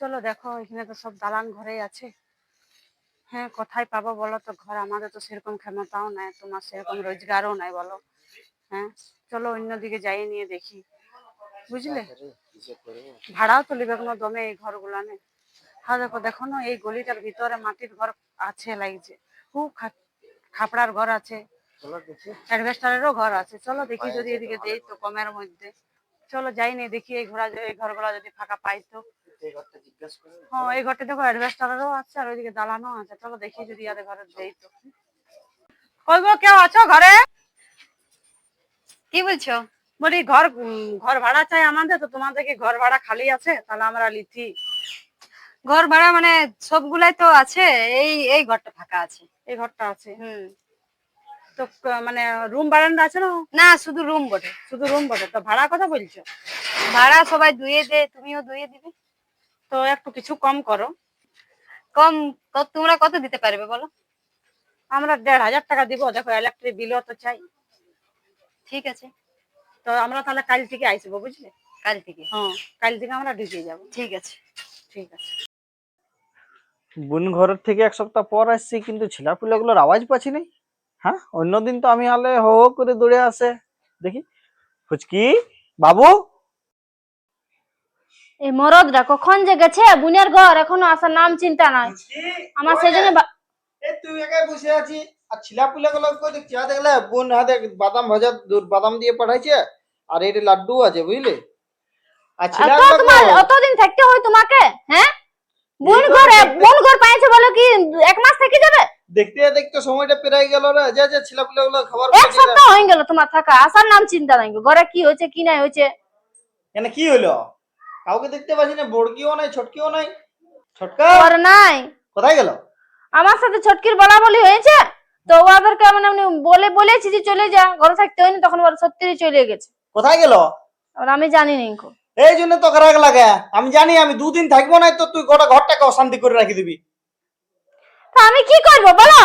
চলো দেখো এখানে তো সব দালান ঘরেই আছে। হ্যাঁ কোথায় পাবো বলো তো? ঘর আমাদের তো সেরকম ক্ষমতাও নাই তোমার সেরকম রোজগারও নাই বলো। হ্যাঁ চলো অন্যদিকে যাই নিয়ে দেখি। বুঝলে? ভাড়াও তো লিবে কোনো দমে এই ঘরগুলা নে হ্যাঁ দেখো দেখো না এই গলিটার ভিতরে মাটির ঘর আছে লাগছে। খুব খাপড়ার ঘর আছে। অ্যাডভেস্টারেরও ঘর আছে। চলো দেখি যদি এদিকে দেই তো কমের মধ্যে। চলো যাই নি দেখি এই ঘোরা এই ঘরগুলা যদি ফাঁকা পাই তো। হ্যাঁ এই ঘরটা দেখো অ্যাডভেস্টারেরও আছে আর ওইদিকে দালানও আছে। চলো দেখি যদি আর ঘরে দেই তো। কই গো কেউ আছো ঘরে? কি বলছো? বলি ঘর ঘর ভাড়া চাই আমাদের তো তোমাদের কি ঘর ভাড়া খালি আছে তাহলে আমরা লিথি ঘর ভাড়া মানে সবগুলাই তো আছে এই এই ঘরটা ফাঁকা আছে। এই ঘরটা আছে? হুম। তো মানে রুম বারান্দা আছে না? না শুধু রুম বটে। শুধু রুম বটে। তো ভাড়া কথা বলছো? ভাড়া সবাই দুয়ে দে তুমিও দুয়ে দিবে। তো একটু কিছু কম করো। কম তোমরা কত দিতে পারবে বলো? আমরা দেড় হাজার টাকা দিব দেখো ইলেকট্রিক বিলও তো চাই। ঠিক আছে। তো আমরা তাহলে কাল থেকে আইসবো বুঝলে? কাল থেকে। হ্যাঁ কাল থেকে আমরা ঢুকে যাব। ঠিক আছে। ঠিক আছে। বোন ঘরের থেকে এক সপ্তাহ পর আসছি কিন্তু ছেলেপুলেগুলোর আওয়াজ পাচ্ছি নাই। হ্যাঁ অন্যদিন তো আমি আলে হো হো করে দৌড়ে আসে। দেখি। ফুচকি? বাবু? এই মরদরা কখন যে গেছে বুনের ঘর এখনও আসার নাম চিন্তা নাই। আমার সেই জন্য তুই একাই বসে আছি আর কই দেখছি হাতে গেলে বোন হাতে বাদাম ভাজা বাদাম দিয়ে পাঠাইছে আর এটা লাড্ডু আছে বুঝলি? আর এত তোমার অতদিন থাকতে হয় তোমাকে হ্যাঁ? বোন ঘর বোন ঘর পাইছে বলে কি এক মাস থেকে যাবে? দেখতে দেখতে সময়টা পেরাই গেল রে। যে যে ছেলেপুলেগুলো খাবার এক সপ্তাহ হয়ে গেল তোমার থাকা আসার নাম চিন্তা নাই ঘরে কি হয়েছে কি নাই হয়েছে? কেন কি হলো কাউকে দেখতে পাচ্ছি না বড়কিও নাই ছটকিও নাই। ছোটকা? আর নাই। কোথায় গেল? আমার সাথে ছটকির বলা বলি হয়েছে। তো ওদেরকে মানে আমি বলে বলেছি যে চলে যা ঘরে থাকতে হয়নি তখন ওরা সত্যি চলে গেছে। কোথায় গেল? আর আমি জানি না ইনকো। এই জন্য তো রাগ লাগে। আমি জানি আমি দুদিন থাকব না তো তুই গোটা ঘরটাকে অশান্তি করে রাখি দিবি। তা আমি কি করব বলো?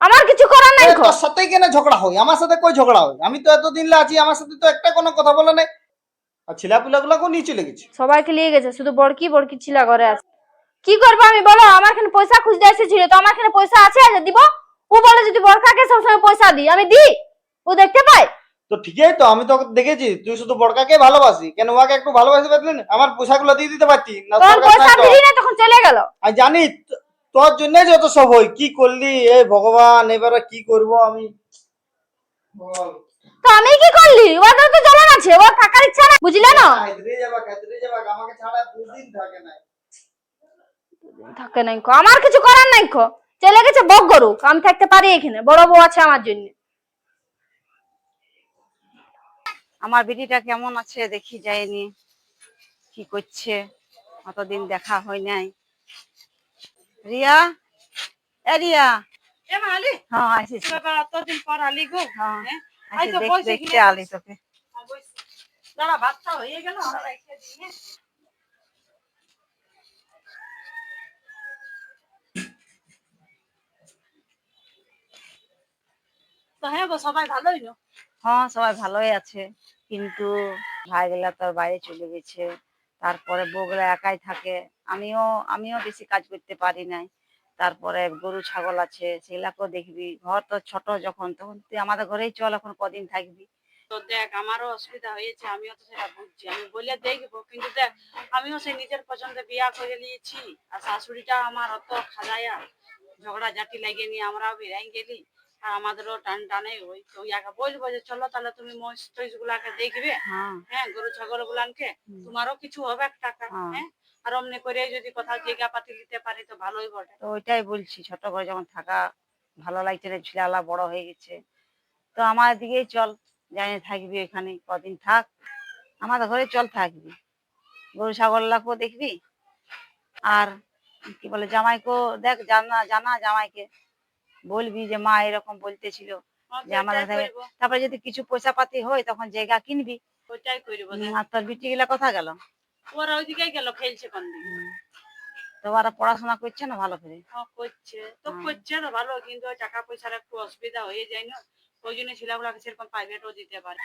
আমার কিছু করার নাই তোর সাথে কেন ঝগড়া হয়? আমার সাথে কই ঝগড়া হয়? আমি তো এতদিন আছি আমার সাথে তো একটা কোনো কথা বলে নাই। আর ছেলেপুলা গুলো নিয়ে চলে গেছে। সবাইকে নিয়ে গেছে শুধু বড়কি বড়কি ছিল ঘরে আছে। কি করব আমি বলো? আমার এখানে পয়সা খুঁজতে এসেছিল তো আমার এখানে পয়সা আছে? যে দিব। ও বলে যদি বরকাকে সবসময় পয়সা দিই। আমি দিই। ও দেখতে পাই তো ঠিকই তো আমি তো দেখেছি। তুই শুধু বড়কাকে ভালোবাসি। কেন ওকে একটু ভালোবাসতে পারলি না? আমার পোশাকগুলো দিয়ে দিতে পারতি? না তোর পয়সা। দিলি না তখন চলে গেল। আমি জানি তোর জন্য যত সব হয়। কি করলি? এ ভগবান এবারে কি করব আমি? বল। তো আমি কি করলি? ওদের তো জ্বালান আছে ওর থাকার ইচ্ছা না বুঝলে না? থাকে নাই। কো আমার কিছু করার নাই কো। চলে গেছে বক গরুক আমি থাকতে পারি এখানে বড় বউ আছে আমার জন্য। আমার বিটিটা কেমন আছে দেখি যায়নি কি করছে অতদিন দেখা হয় নাই। রিয়া? এ রিয়া? হ্যাঁ আসিস অতদিন পর আলি গো। হ্যাঁ? হ্যাঁ? দেখতে আলি তোকে দাঁড়া ভাতটা হয়ে গেল আমরা হ্যাঁ? তো হ্যাঁ গো সবাই ভালোই না হ্যাঁ সবাই ভালোই আছে কিন্তু ভাইগুলা তোর বাইরে চলে গেছে তারপরে বউগুলা একাই থাকে আমিও আমিও বেশি কাজ করতে পারি নাই তারপরে গরু ছাগল আছে সেগুলাকেও দেখবি। ঘর তো ছোট যখন তখন তুই আমাদের ঘরেই চল এখন কদিন থাকবি। তো দেখ আমারও অসুবিধা হয়েছে আমিও তো সেটা বুঝছি। আমি বলে দেখব কিন্তু দেখ আমিও সেই নিজের পছন্দে বিয়া করে নিয়েছি আর শাশুড়িটা আমার অত খাজায়া ঝগড়া ঝাঁটি লাগিয়ে নিয়ে আমরাও বেরাই গেলি আর আমাদেরও টান টানে ওই তো ইয়াকে বলব যে চলো তাহলে তুমি মহিষ গুলাকে দেখবে হ্যাঁ। হ্যাঁ গরু ছাগল গুলানকে তোমারও কিছু হবে টাকা হ্যাঁ। আর অমনি করে যদি কোথাও জায়গা পাতি নিতে পারি তো ভালোই বটে। তো ওইটাই বলছি ছোট ঘরে যখন থাকা ভালো লাগছে না ছেলেলা বড় হয়ে গেছে। তো আমার দিকেই চল জানি থাকবি এখানে কদিন থাক। আমাদের ঘরে চল থাকবি। গরু ছাগললাকেও দেখবি? আর কি বলে জামাইকেও দেখ জানা জানা জামাইকে। বলবি যে মা এরকম বলতেছিল হ্যাঁ, যে আমাদের তারপরে যদি কিছু পয়সা পাতি হয় তখন জায়গা কিনবি? ওইটাই করব। আর তোর বিটি গুলা কথা গেল? ওরা ওইদিকেই গেল খেলছে কোন দিকে? তো ওরা পড়াশোনা করছে না ভালো করে? হ্যাঁ, করছে তো। করছে তো ভালো কিন্তু টাকা পয়সার একটু অসুবিধা হয়ে যায় না। ওই জন্য ছেলেগুলাকে সেরকম প্রাইভেটও দিতে পারে।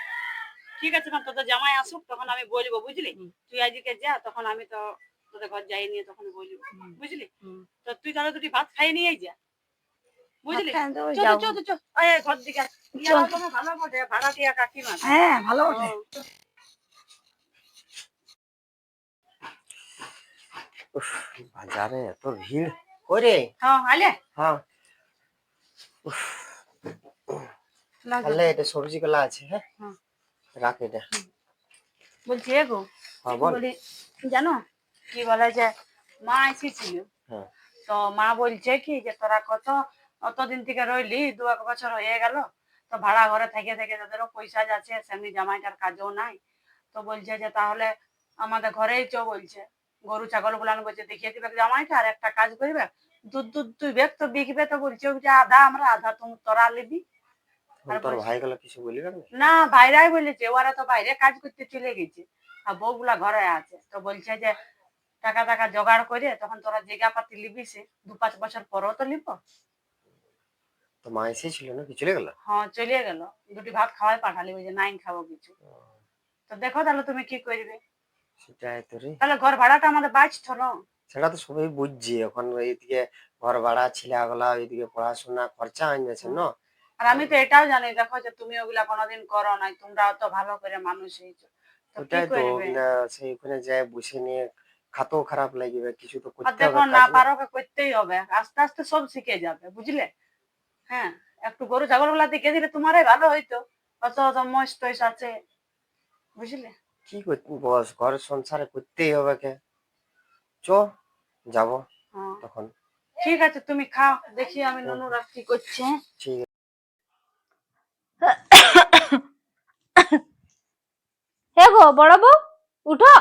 ঠিক আছে মা তোদের জামাই আসুক তখন আমি বলব বুঝলি। তুই আজকে যা তখন আমি তো তোদের ঘর যাই নিয়ে তখন বলবি বুঝলি? তো তুই তাহলে দুটি ভাত খাই নিয়ে যা বুঝলি? ঘর দিকে ভালো বটে ভাড়াটিয়া কাকিমা। হ্যাঁ ভালো বটে। উফ, বাজারে এত ভিড়। ওরে হ্যাঁ আলে। হ্যাঁ। এটা সবজি গুলা আছে হ্যাঁ? হুম। রাখ এটা। বলছি এ গো হ্যাঁ বল। বলি জানো কি বলে যে মা এসেছিল। হ্যাঁ। তো মা বলছে কি যে তোরা কত অতদিন থেকে রইলি দু এক বছর হয়ে গেল তো ভাড়া ঘরে থেকে থেকে তাদেরও পয়সা যাচ্ছে সেমনি জামাইটার কাজও নাই। তো বলছে যে তাহলে আমাদের ঘরেই চো বলছে। গরু ছাগল গুলান বলছে দেখিয়ে দিবে জামাইটা আর একটা কাজ করবে? দুধ দুধ তুই বেগ তো বিকবে তো বলছে যে আধা আমরা আধা তুমি তোরা লিবি তোর ভাই গুলো কিছু বলি না? বাইরেই বলেছে ওরা তো বাইরে কাজ করতে চলে গেছে আর বউগুলা ঘরে আছে। তো বলছে যে টাকা টাকা জোগাড় করে তখন তোরা জায়গা পাতি লিবি সে দু পাঁচ বছর পরও তো লিব তো মা এসেছিল না কি চলে গেল? হ্যাঁ চলে গেল। দুটি ভাত খাওয়াই পাঠালি ওই যে নাইন খাব কিছু। তো দেখো তাহলে তুমি কি করবে? সেটাই তো রে। তাহলে ঘর ভাড়াটা আমাদের বাঁচতো না? সেটা তো সবাই বুঝছে এখন এইদিকে ঘর ভাড়া ছেলেগুলা পড়াশোনা খরচা হয়ে যাচ্ছে না? আর আমি তো এটাও জানি দেখো যে তুমি ওগুলা কোনোদিন করো নাই তোমরা অত ভালো করে মানুষ হয়েছো। ওটাই তো সেইখানে যায় বসে নিয়ে খাতেও খারাপ লাগবে কিছু তো করতে হবে না না। পারো করতেই হবে আস্তে আস্তে সব শিখে যাবে বুঝলে? হ্যাঁ একটু গরু ছাগলগুলা দেখে দিলে তোমারই ভালো হইতো অত অত মস টস আছে বুঝলে? কি করতে বস ঘর সংসারে করতেই হবে কে? চ যাব। হ্যাঁ। তখন। ঠিক আছে তুমি খাও দেখি আমি নুনুরা কি করছে। ঠিক আছে। হে গো বড় বউ উঠো।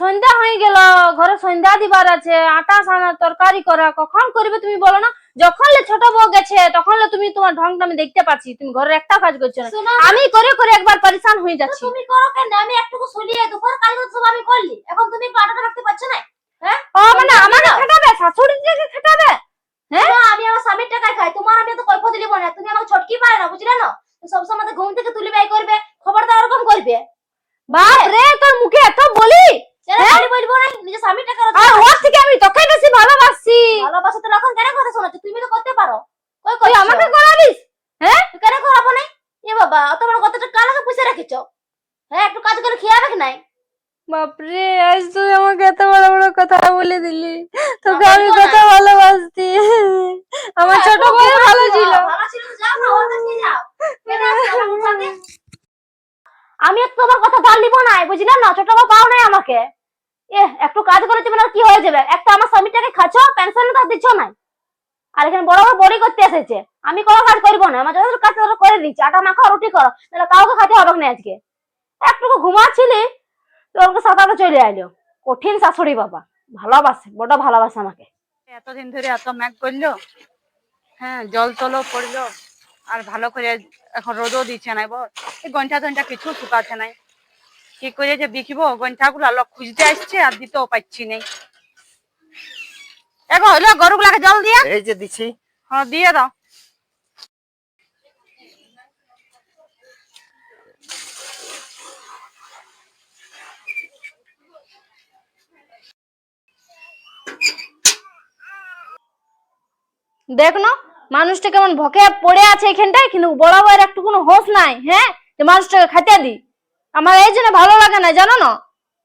সন্ধ্যা হয়ে গেল ঘরে সন্ধ্যা দিবার আছে আটা সানা তরকারি করা কখন করবে তুমি বলো না? যখন ছোট বউ গেছে তখন তুমি তোমার ঢংটা আমি দেখতে পাচ্ছি তুমি ঘরের একটা কাজ করছ না। আমি করে করে একবার পরিশান হয়ে যাচ্ছি। তুমি করো কেন? আমি একটুকু শুলিয়ে দুপুর কাজ সব আমি করলি। এখন তুমি পাটাটা রাখতে পারছ না? হ্যাঁ? ও মানে আমাকে খাটাবে? শাশুড়ি দিকে খাটাবে? না, আমি আমার স্বামীর টাকায় খাই। তোমার আমি তো কৈফ দিলিব না। তুমি আমাকে ছটকি পারে না বুঝলে না? তুমি সবসময় আমাদের ঘুম থেকে তুলি বাই করবে খবরদার ওরকম করবে। বাপ রে তোর মুখে এত বলি? হ্যাঁ? হ্যাঁ? বাপরে আজ তুই আমাকে এত বড় বড় কথা বলে দিলি। তোকে আমি কত ভালোবাসতি আমার ছোট বউ ভালো ছিল। ভালো ছিল যাও না ওর কাছে যাও কেন আসছো আমার সাথে? আমি তো তোমার কথা ধার নিবো না বুঝলে? না ছোট বউ পাও নাই আমাকে। এ একটু কাজ করে তুমি কি হয়ে যাবে? একটা আমার স্বামীটাকে খাচ্ছ পেনশন তো দিচ্ছ না আর এখানে বড় বড় বড়ি করতে এসেছে। আমি কোনো কাজ করব না, আমার যত কাজ তত করে দিচ্ছি। আটা মাখা, রুটি করো তাহলে কাউকে খাতে হবে না আজকে। একটুকু ঘুমাচ্ছিলি তোর সাঁতারে চলে আইলো। কঠিন শাশুড়ি বাবা, ভালোবাসে, বড় ভালোবাসে আমাকে। এতদিন ধরে এত ম্যাক করল? হ্যাঁ জল তলও পড়ল। আর ভালো করে এখন রোদও দিচ্ছে না বল এই গঞ্চা টঞ্চা কিছু শুকাচ্ছে নাই কি করে যে বিকিব? গঞ্চা গুলা লোক খুঁজতে আসছে আর দিতেও পাচ্ছি নাই। এখন হইল গরুগুলাকে জল দিয়া। এই যে দিছি। হ্যাঁ দিয়ে দাও। দেখ না মানুষটা কেমন ভকে পড়ে আছে এখানটায়? কিন্তু বড় বউয়ের একটু কোনো হোশ নাই হ্যাঁ? যে মানুষটাকে খাইতে দি। আমার এই জন্য ভালো লাগে না, জানো না?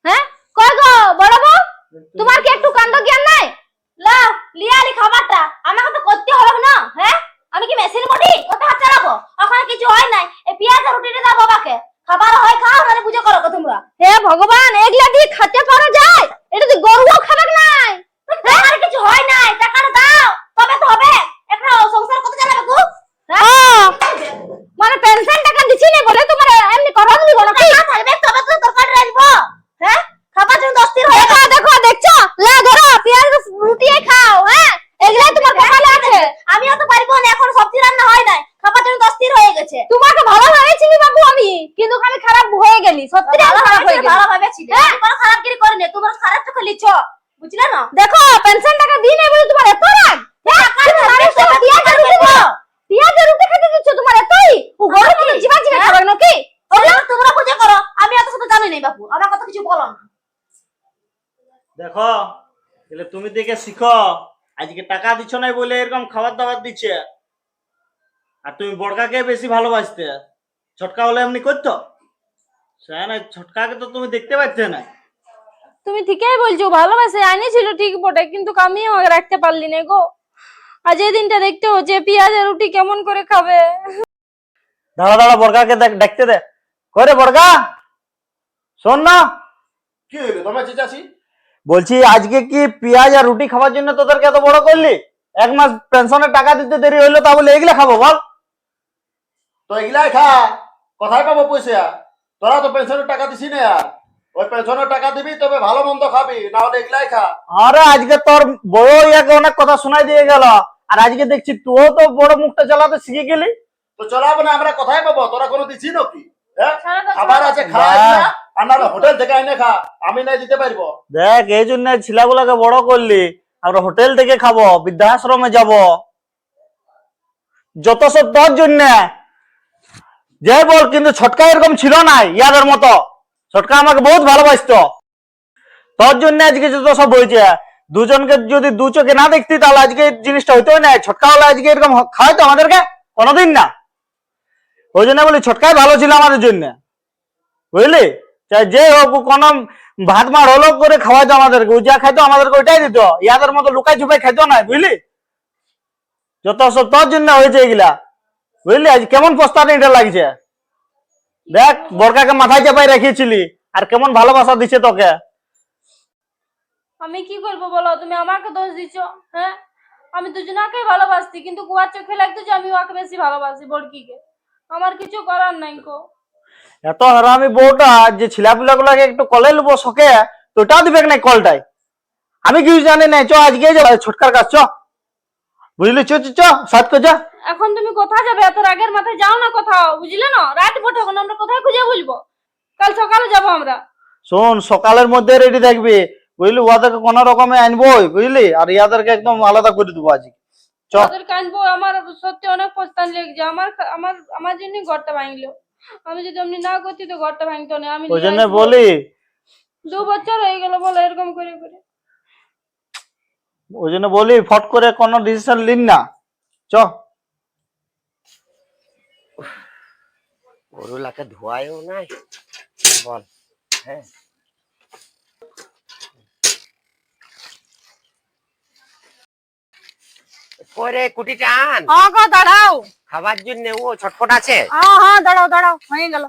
হ্যাঁ? কই গো, বড় বউ? তোমার কি একটু কাণ্ড জ্ঞান নাই? লাও লিয়ালি খাবারটা। আমাকে তো করতে না হ্যাঁ? আমি কি মেশিন বডি কথা হাত চালাবো? ওখানে কিছু হয় নাই। এই পেঁয়াজ আর রুটিটা দাও বাবাকে। খাবার হয়, খাও, নাহলে বুঝে করো তোমরা। হে ভগবান, এগুলা দিয়ে খেতে যায়? এটা তো গরুও খাবে নাই। আমার কিছু হয় নাই, টাকাটা দাও। তবে তো হবে একটা সংসার কত চালাবে গো ও, মানে পেনশন টাকা দিছি না বলে তোমার এমনি করন দিব নাকি না থাকবে তবে তো তরকারি রাখব হ্যাঁ খাবার জন্য দস্তির হয়ে দেখো দেখো দেখছ লে ধরো পেঁয়াজ রুটি খাও হ্যাঁ এগুলা তোমার কপালে আছে আমিও তো পারব না এখন সবজি রান্না হয় নাই খাবার জন্য দস্তির হয়ে গেছে তোমাকে ভালো ভেবেছিলি বাবু আমি কিন্তু আমি খারাপ হয়ে গেলি সত্যি ভালো খারাপ হয়ে ভাবে গেলি ভালো ভাবে ছিল আমি কোনো খারাপ কিছু করিনি তোমার খারাপ চোখে লিছ বুঝলে না দেখো পেনশন টাকা দিই নাই বলে তোমার এত রাগ হ্যাঁ, তুমি মানুষকে পেঁয়াজ আর রুটি দাও পেঁয়াজ আর রুটি খেতে দিচ্ছ তোমার এতই ও ঘরে কোনো জিবা জিবা খাবে নাকি ওগুলো তোমরা বুঝে করো আমি এত শত জানি নাই বাপু আমার কথা কিছু বলো না দেখো তাহলে তুমি দেখে শিখো। আজকে টাকা দিচ্ছ না বলে এরকম খাবার দাবার দিচ্ছে। আর তুমি বড়কাকে বেশি ভালোবাসতে। ছটকা হলে এমনি করতো? সে না ছটকাকে তো তুমি দেখতে পাচ্ছে না। তুমি ঠিকই বলছো ভালোবাসে আনিছিল ঠিক বটে কিন্তু আমি আমাকে রাখতে পারলি না গো। আজ এই দিনটা দেখতে হচ্ছে পেঁয়াজের রুটি কেমন করে খাবে। দাঁড়া দাঁড়া বড়কাকে দেখ দেখতে দে। করে বড়কা শোন না। কি হইল? তোমার চেঁচাছি বলছি আজকে কি পেঁয়াজ আর রুটি খাওয়ার জন্য তোদেরকে এত বড় করলি? এক মাস পেনশনের টাকা দিতে দেরি হইল তা বলে এগুলা খাব বল। তো এগুলাই খা কোথায় পাবো পয়সা? তোরা তো পেনশনের টাকা দিছি না আর। ওই পেনশনের টাকা দিবি তবে ভালো মন্দ খাবি না হলে এগুলাই খা। আরে আজকে তোর বড় ইয়াকে অনেক কথা শোনাই দিয়ে গেল। আর আজকে দেখছি তুইও তো বড় মুখটা চালাতে শিখে গেলি। তো চলাবো না আমরা কোথায় পাবো? তোরা কোনো দিছি নাকি? হ্যাঁ? খাবার। আছে খা দেখ, এই জন্য ছেলেগুলাকে বড় করলি। আমরা হোটেল থেকে খাব, বৃদ্ধাশ্রমে যাব। যত সব তোর জন্য। যে বল, কিন্তু ছটকা এরকম ছিল না ইয়াদের মতো। ছটকা আমাকে বহুত ভালোবাসতো। তোর জন্য আজকে যত সব হয়েছে, দুজনকে যদি দু চোখে না দেখতি, তাহলে আজকে জিনিসটা হইতো না ছটকা হলে আজকে এরকম খাওয়াইতো আমাদেরকে কোনোদিন না। ওই জন্য বলি, ছটকাই ভালো ছিল আমাদের জন্য। বুঝলি? চাই যে হোক, কোনো ভাত মার হলো করে খাওয়াইতো আমাদেরকে। যা খাইতো আমাদেরকে ওইটাই দিত ইয়াদের মতো লুকাই ছুপাই খাইতো না বুঝলি? যত সব তোর জন্য হয়েছে এগুলা, বুঝলি? আজ কেমন প্রস্তাব এটা লাগছে? দেখ, বরকাকে মাথায় চাপাই রেখেছিলি, আর কেমন ভালোবাসা দিছে তোকে। আমি কি করব বলো? তুমি আমাকে দোষ দিচ্ছ হ্যাঁ? আমি দুজনাকে ভালোবাসছি, কিন্তু কুয়ার চোখে লাগতো যে আমি ওকে বেশি ভালোবাসি বড়কিকে আমার কিছু করার নাই কো। এত হারামি বউটা যে ছিলাপিলা গুলাকে একটু কলে নেব শখে তো ওটাও দিবে না কলটাই আমি কিছু জানি না চ আজকে যা ছোটকার কাজ চ। বুঝলি চ চ, সাত কর যা এখন তুমি কোথায় যাবে? এত রাগের মাথায় যাও না কোথাও বুঝলে না? রাত পথে এখন আমরা কোথায় খুঁজে বলব কাল সকালে যাব আমরা। শোন সকালের মধ্যে রেডি থাকবি। বুঝলি ওদেরকে কোন রকমে আনবই বুঝলি? আর ইয়াদেরকে একদম আলাদা করে দেবো আজকে। চ। ওদের কানবো আমার সত্যি অনেক পস্তান লেগেছে। আমার আমার আমার জন্য ঘরটা ভাঙলো। আমি যদি এমনি না করতি তো ঘরটা ভাঙতো না আমি ওই জন্য বলি। দু বছর হয়ে গেল বলো এরকম করে করে। ওই জন্য বলি ফট করে কোনো ডিসিশন লিন না। চ। গরুলাকে ধোয়ায়ও নাই বল হ্যাঁ। পরে কুটিটা আন। হ্যাঁ গো দাঁড়াও। খাবার জন্য ও ছটপট আছে? হ্যাঁ হ্যাঁ দাঁড়াও দাঁড়াও হয়ে গেল।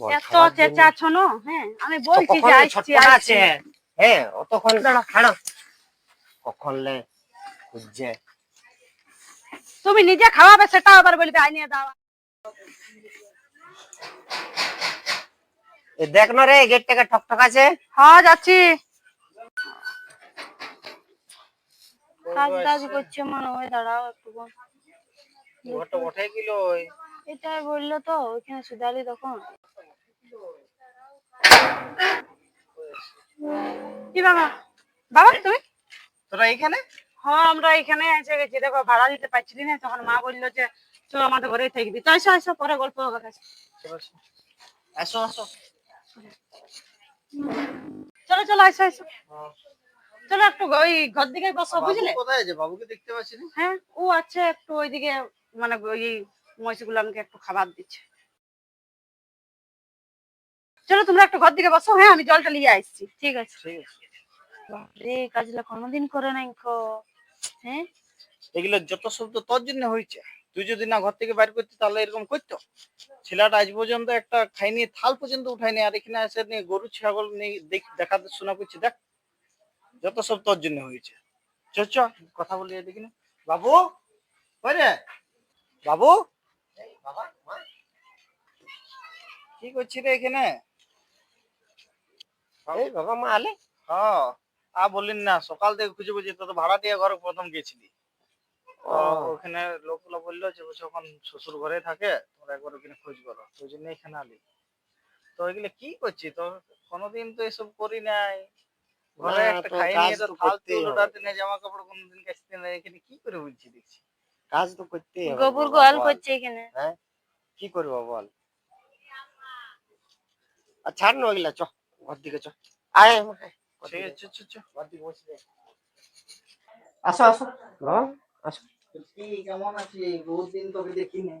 এত চেঁচাচ্ছ না হ্যাঁ আমি বলছি যে আসছি আছে? হ্যাঁ অতক্ষণ ছাড়ো কখন লে খুঁজছে? তুমি নিজে খাওয়াবে সেটা আবার বলবে আইনিয়ে দাও। এ দেখ না রে গেট থেকে ঠক ঠক আছে। হ্যাঁ যাচ্ছি। কাজ টাজ করছে মনে হয় দাঁড়াও একটু ঘরটা উঠে গেল এটাই বলল তো ওইখানে সুদালি তখন। কি বাবা? বাবা তুমি? তোরা এখানে হ্যাঁ আমরা এখানে এসে গেছি। দেখো ভাড়া দিতে পারছিলি না তখন মা বলল যে চল আমাদের ঘরেই থাকবি তো এসো এসো পরে গল্প হবে। আসো আসো। চলো চলো এসো এসো চলো একটু ওই ঘর দিকে বসো বুঝলে? কোথায় আছে? বাবুকে দেখতে পাচ্ছি না হ্যাঁ ও আছে একটু ওইদিকে মানে ওই মহিষগুলামকে একটু খাবার দিচ্ছে। চলো তোমরা একটু ঘর দিকে বসো। হ্যাঁ আমি জলটা নিয়ে আসছি ঠিক আছে। ঠিক আছে। রে কাজলা কোনোদিন করে নাই খো হ্যাঁ? এগুলো যত শব্দ তোর জন্য হয়েছে তুই যদি না ঘর থেকে বাইর করতি তাহলে এরকম করতো? ছেলেটা আজ পর্যন্ত একটা খাইনি থাল পর্যন্ত উঠায়নি আর এখানে এসে নিয়ে গরু ছাগল নিয়ে দেখ- শোনা করছি দেখ। যত সব তোর জন্য হয়েছে। চ চ কথা বলি দেখি না। বাবু রে? বাবু? কি করছি রে এখানে? বাবা মা আলে? হ্যাঁ আ বলিন না সকাল থেকে খুঁজে খুঁজে তো ভাড়া দিয়ে ঘরে প্রথম গেছিলি। তো ওখানে লোকগুলো বলল যে বলছে ওখান শ্বশুর ঘরে থাকে তোমরা একবার ওখানে খোঁজ করো। তো ওই জন্য এখানে আলি। তো এগুলো কি করছি? তো কোনোদিন তো এসব করি নাই। ঘরে একটা খাই নিয়ে তো তো থাল করতেই তুল হবে। ওটাতে নিয়ে জামা কাপড় কোনোদিন কাচতে নেই এখানে কি করে বলছি দেখছি? কাজ তো করতেই হবে গোবর গোয়াল করছে এখানে। হ্যাঁ? কি করব বল? আর ছাড় না ওইগুলা চ ঘর দিকে চ। আয় আয়, ঘর দিকে। ঘর দিকে বসে আসো আসো। বাবা, আসো। কেমন আছি বহুত দিন তোকে দেখিনি।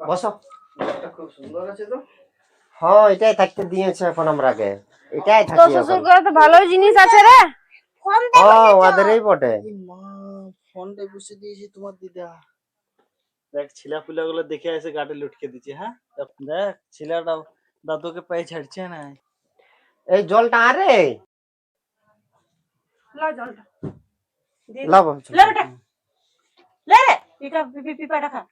বসো। খুব সুন্দর আছে তো? হ্যাঁ এটাই থাকতে দিয়েছে এখন আমরাকে এটাই তো শ্বশুর তো ভালোই জিনিস আছে রে। হ্যাঁ ওদেরই বটে। এই মা ফোনটা বসে দিয়েছি তোমার দিদা। দেখ ছিলা পিলা গুলো দেখে এসে গাটে লুটকে দিচ্ছে হ্যাঁ? দেখ ছিলাটা দাদুকে পায়ে ছাড়ছে না। এই জলটা আরে। লো জলটা। দে। লাভ হচ্ছে লে বেটা লে রে পিপা পিপি পিপাটা খা।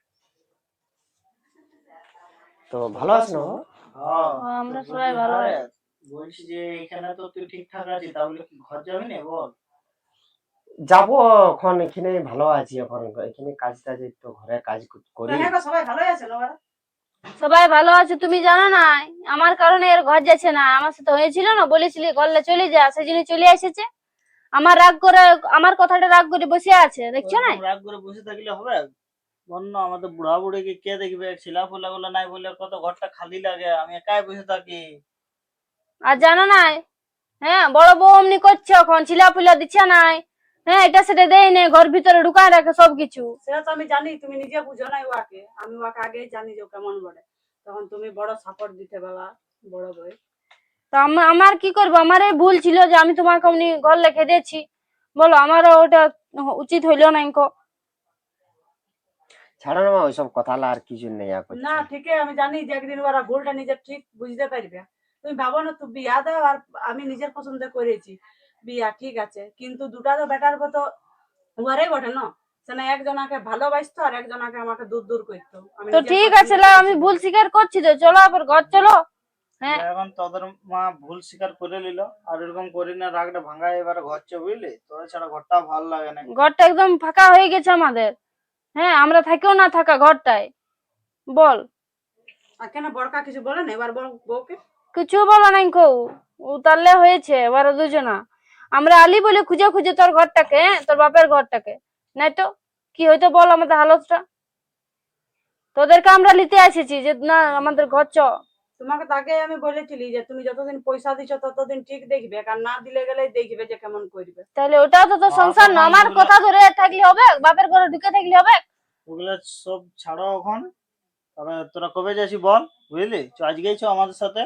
তো ভালো আছো না হ্যাঁ আমরা সবাই ভালো বলছি যে এখানে তো তুই ঠিকঠাক আছিস তাহলে কি ঘর যাবি না বল? যাব এখন এখানে ভালো আছি এখন এখানে কাজ টাজ একটু ঘরে কাজ করি হ্যাঁ সবাই ভালোই আছে লোরা সবাই ভালো আছে তুমি জানো না আমার কারণে এর ঘর যাচ্ছে না আমার সাথে হয়েছিল না বলেছিলি ঘরলে চলে যা সেই জন্য চলে এসেছে। আমার রাগ করে আমার কথাটা রাগ করে বসে আছে দেখছ না? রাগ করে বসে থাকলে হবে? বন্য আমাদের বুড়া বুড়িকে কে দেখবে? ছিলা ফুলা গুলো নাই বলে কত ঘরটা খালি লাগে আমি একাই বসে থাকি। আর জানো না হ্যাঁ বড় বউ অমনি করছে এখন ছিলা ফুলা দিচ্ছে নাই। হ্যাঁ এটা সেটা দেয় নেই ঘর ভিতরে ঢুকায় রাখে সবকিছু। সেটা তো আমি জানি তুমি নিজে বুঝো নাই ওয়াকে। আমি ওয়াকে আগেই জানি যে কেমন বলে। তখন তুমি বড় সাপোর্ট দিতে বেলা বড় বই তো আমার কি করব? আমার এই ভুল ছিল যে আমি তোমাকে অমনি ঘর লেখে দিয়েছি। বলো আমারও ওটা উচিত হইল না ইনকো। ছাড়ো না ওইসব কথা আর কিছু নেই। না ঠিকই আমি জানি যে একদিন ওরা ভুলটা নিজে ঠিক বুঝতে পারবে। তুমি ভাবো না তুমি বিয়া দাও আর আমি নিজের পছন্দ করেছি। বিয়া ঠিক আছে কিন্তু দুটা তো বেটার তো ওয়ারে বটে না? সেনা একজনাকে ভালোবাসতো আর একজনাকে আমাকে দূর দূর করতো। তো ঠিক আছে আমি ভুল স্বীকার করছি তো চলো আবার ঘর চলো। হ্যাঁ। এখন তোদের মা ভুল স্বীকার করে নিল। আর এরকম করি না রাগটা ভাঙায় এবার ঘর চে বুঝলি? তোদের ছাড়া ঘরটা ভালো লাগে না। ঘরটা একদম ফাঁকা হয়ে গেছে আমাদের। হ্যাঁ আমরা থাকিও না থাকা ঘরটায়। বল। আর কেন বড়কা কিছু বলে না? এবার বড় বউকে। কিছু বলো নাই কৌ। উতারলে হয়েছে এবার দুজনা। আমরা আলি বলে খুঁজে খুঁজে তোর ঘরটাকে হ্যাঁ, তোর বাপের ঘরটাকে। নাই তো? কি হয়তো বল আমাদের হালতটা? তোদেরকে আমরা নিতে এসেছি যে না আমাদের ঘর চ। তোমাকে তাকে আমি বলেছিলি যে তুমি যতদিন পয়সা দিছো ততদিন ঠিক দেখবে। আর না দিলে গেলে দেখবে যে কেমন করবে। তাহলে ওটাও তো তোর সংসার না তখন আমার কথা ধরে থাকলে হবে বাপের ঘরে ঢুকে থাকলে হবে। ওগুলো সব ছাড়ো এখন। তবে তোরা কবে যাচ্ছি বল বুঝলি? চ আজকেই চ আমাদের সাথে।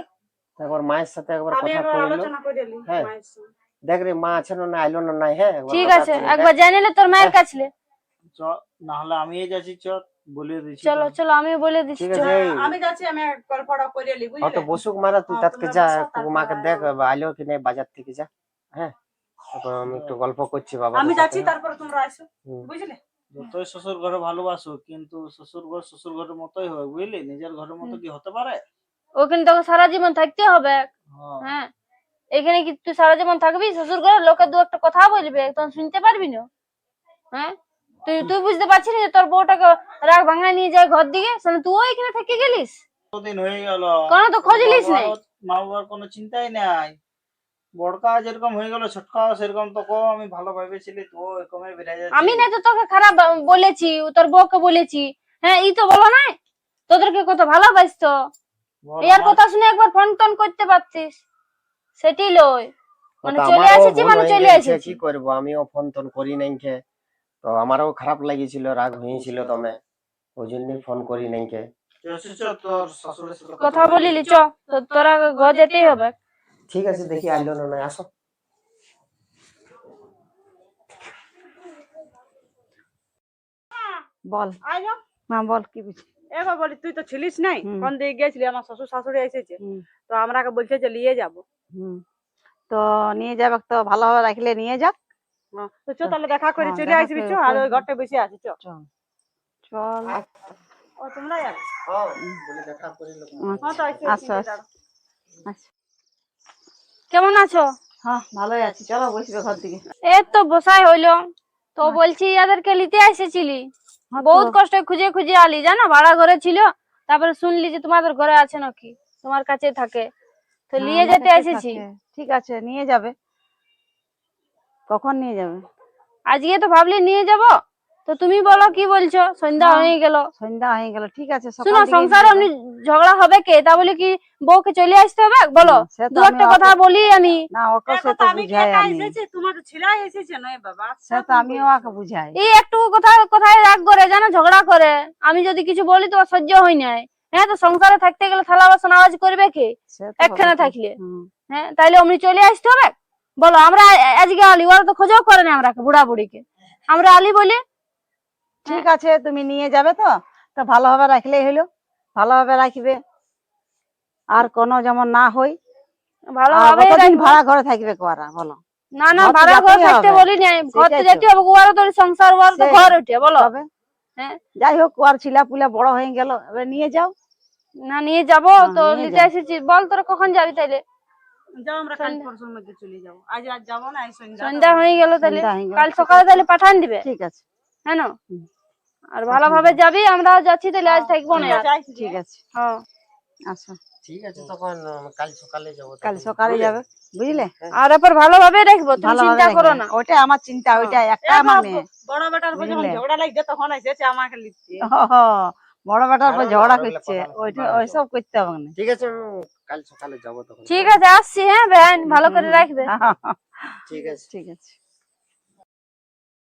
একবার মায়ের সাথে একবার আমি কথা নি হ্যাঁ। দেখ রে মা আছে না আইলো না নাই হ্যাঁ? ঠিক আছে একবার জানিলে তোর মায়ের হ্যাঁ। কাছে। চ না হলে আমি যাচ্ছি চ। বলে দিচ্ছি চলো চলো আমি বলে আমি যাচ্ছি আমি গল্পটা করে বসুক মারা তুই তাতকে যা মাকে দেখ কি নাই বাজার থেকে যা হ্যাঁ? তারপর আমি একটু গল্প করছি বাবা আমি যাচ্ছি তারপর তোমরা আসো বুঝলে? যতই শ্বশুর ঘরে ভালোবাসো কিন্তু শ্বশুর ঘর শ্বশুর ঘরের মতোই হয় বুঝলি? নিজের ঘরের মতো কি হতে পারে? ওখানে তোকে সারা জীবন থাকতে হবে। হ্যাঁ। হ্যাঁ। এখানে কি তুই সারা জীবন থাকবি? শ্বশুর ঘরে লোকে দু একটা কথা বলবে তখন শুনতে পারবি না। হ্যাঁ? তুই তুই বুঝতে পারছিস না যে তোর বউটাকে রাগ ভাঙা নিয়ে যায় ঘর দিকে? শোন তুইও এখানে থেকে গেলিস? কতদিন হয়ে গেল? কোনো তো খোঁজ লিস নাই। মা বাবার কোনো চিন্তাই নাই। বড়কা যেরকম হয়ে গেল ছোটকা সেরকম। তো কো আমি ভালো ভেবেছিলি তো এরকমই বেড়ে যাচ্ছে আমি না তো তোকে খারাপ বলেছি তোর বউকে বলেছি। হ্যাঁ ই তো বলো না তোদেরকে কত ভালোবাসতো এর কথা শুনে একবার ফোন টোন করতে পারতিস। সেটি লই। মানে চলে এসেছি মানে চলে এসেছি। কি করব? আমিও ফোন টোন করি নাই কে? তো আমারও খারাপ লাগিয়েছিল রাগ হয়েছিল তমে ওই জন্যই ফোন করি নাই কে চ, চ, চ, তোর শ্বশুরের সাথে কথা বলিলি চ। তো তোরা ঘর যেতেই হবে। ঠিক আছে দেখি আইলো না নাই আসো। বল। আয় যাও বল কি বুঝি এবার বলি তুই তো ছিলিস নাই। ফোন দিয়ে গেছিলি? আমার শ্বশুর শাশুড়ি এসেছে। তো আমরাকে বলছে যে নিয়ে যাব। হুম। তো নিয়ে যাবে তো ভালোভাবে রাখলে নিয়ে যাক তো চ তাহলে দেখা করে হ্যাঁ, চলে আসবি চ আর ওই ঘরটা বেশি আসি চ চল। ও তোমরা যাবে হ্যাঁ দেখা করিল হ্যাঁ আচ্ছা, আচ্ছা। কেমন আছো? হ্যাঁ ভালোই আছি। চলো বসবে ঘর দিকে। এই তো বসাই হইল। তো বলছি ইয়াদেরকে নিতে এসেছিলি? বহুত কষ্ট খুঁজে খুঁজে আলি জানো? ভাড়া ঘরে ছিল। তারপরে শুনলি যে তোমাদের ঘরে আছে নাকি? তোমার কাছে থাকে। তো নিয়ে যেতে এসেছি। ঠিক আছে নিয়ে যাবে। কখন নিয়ে যাবে? আজকে তো ভাবলি নিয়ে যাব। তো তুমি বলো কি বলছো? সন্ধ্যা হ্যাঁ। গেল। সন্ধ্যা হয়ে গেল ঠিক আছে শুনো সংসারে এমনি ঝগড়া হবে কে? তা বলে কি বউকে চলে আসতে হবে? বলো দু একটা কথা বলি আমি। না ওকে সে তো আমি বুঝাই আমি। এসেছি তোমার তো ছেলেই এসেছে নয় বাবা সে তো আমি ওকে বুঝাই। এই একটু কোথায় কোথায় রাগ করে জানো ঝগড়া করে। আমি যদি কিছু বলি তো সহ্য হই নাই। হ্যাঁ তো সংসারে থাকতে গেলে থালা বাসন আওয়াজ করবে কি? একখানে থাকলে। হ্যাঁ তাইলে অমনি চলে আসতে হবে? বলো আমরা আজকে আলি ওরা তো খোঁজও করে না আমরা বুড়া বুড়িকে আমরা আলি বলি ঠিক আছে তুমি নিয়ে যাবে তো? তো ভালোভাবে রাখলেই হলো ভালোভাবে রাখবে। আর কোনো যেমন না হই ভালোভাবে কতদিন ভাড়া ঘরে থাকবে কোয়ারা বলো? না না ভাড়া ঘরে থাকতে বলি নাই ঘর তো যেতে হবে ওরা তো সংসার ওর তো। ঘর উঠে বলো। তবে হ্যাঁ। যাই হোক কুয়ার ছিলা পুলা বড় হয়ে গেল এবার নিয়ে যাও। না নিয়ে যাব হ্যাঁ, তো নিতে এসেছি। বল তোরা কখন যাবি তাইলে? যাও আমরা কাল পরশুর মধ্যে চলে যাব। আজ আজ যাব না সন্ধ্যা সন্ধ্যা হয়ে গেল তাহলে। সন্ধ্যা হয়ে গেল, কাল সকালে তাহলে পাঠান দিবে। ঠিক আছে। হ্যাঁ না? আর ভালোভাবে যাবি আমরাও যাচ্ছি তাহলে আজ থাকব না। ঠিক আছে। হ্যাঁ। আচ্ছা। ঠিক আছে তখন কাল সকালে যাব কাল সকালে বুঝলে? যাবে। বুঝলে? আর এরপর ভালোভাবে রাখব তুমি চিন্তা করো না। ওইটা আমার চিন্তা ওইটা একটা আমার মেয়ে বড় বেটার? ঝগড়া লাগছে তখন আমাকে লিখতে। বড় বেটার উপর ঝগড়া করছে। ওইটা। ওইসব করতে হবে না। ঠিক আছে কাল সকালে যাব তখন। ঠিক আছে আসছি হ্যাঁ বেআইন ভালো করে রাখবে। ঠিক আছে। ঠিক আছে।